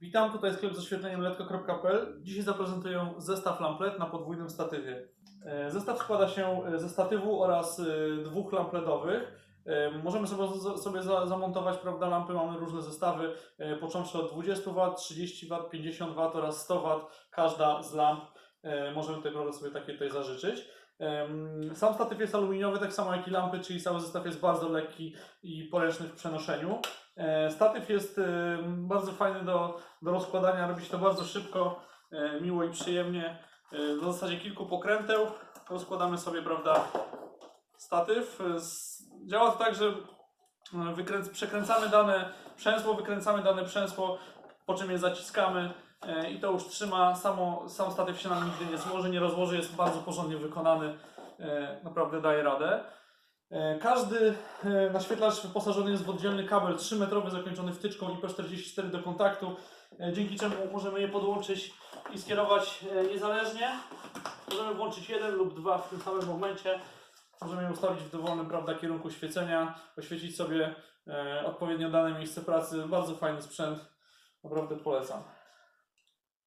Witam, tutaj sklep z oświetleniem letko.pl. Dzisiaj zaprezentuję zestaw lamp LED na podwójnym statywie. E, Zestaw składa się e, ze statywu oraz e, dwóch lamp LEDowych. E, Możemy sobie, sobie za- zamontować prawda, lampy, mamy różne zestawy, począwszy od 20 W, 30 W, 50 W oraz 100 W. Każda z lamp możemy tutaj prawda, sobie takie tutaj zażyczyć. Sam statyw jest aluminiowy, tak samo jak i lampy, czyli cały zestaw jest bardzo lekki i poręczny w przenoszeniu. E, Statyw jest e, bardzo fajny do, do rozkładania, robi się to bardzo szybko, e, miło i przyjemnie. E, W zasadzie kilku pokręteł rozkładamy sobie, prawda, statyw. E, Działa to tak, że e, wykręc, przekręcamy dane przęsło, wykręcamy dane przęsło, po czym je zaciskamy e, i to już trzyma. Samo, sam statyw się nam nigdy nie złoży, nie rozłoży, jest bardzo porządnie wykonany, e, naprawdę daje radę. E, Każdy e, naświetlacz wyposażony jest w oddzielny kabel 3-metrowy zakończony wtyczką IP44 do kontaktu, e, dzięki czemu możemy je podłączyć i skierować e, niezależnie. Możemy włączyć jeden lub dwa w tym samym momencie. Możemy je ustawić w dowolnym prawda, kierunku świecenia, oświecić sobie e, odpowiednio dane miejsce pracy. Bardzo fajny sprzęt, naprawdę polecam.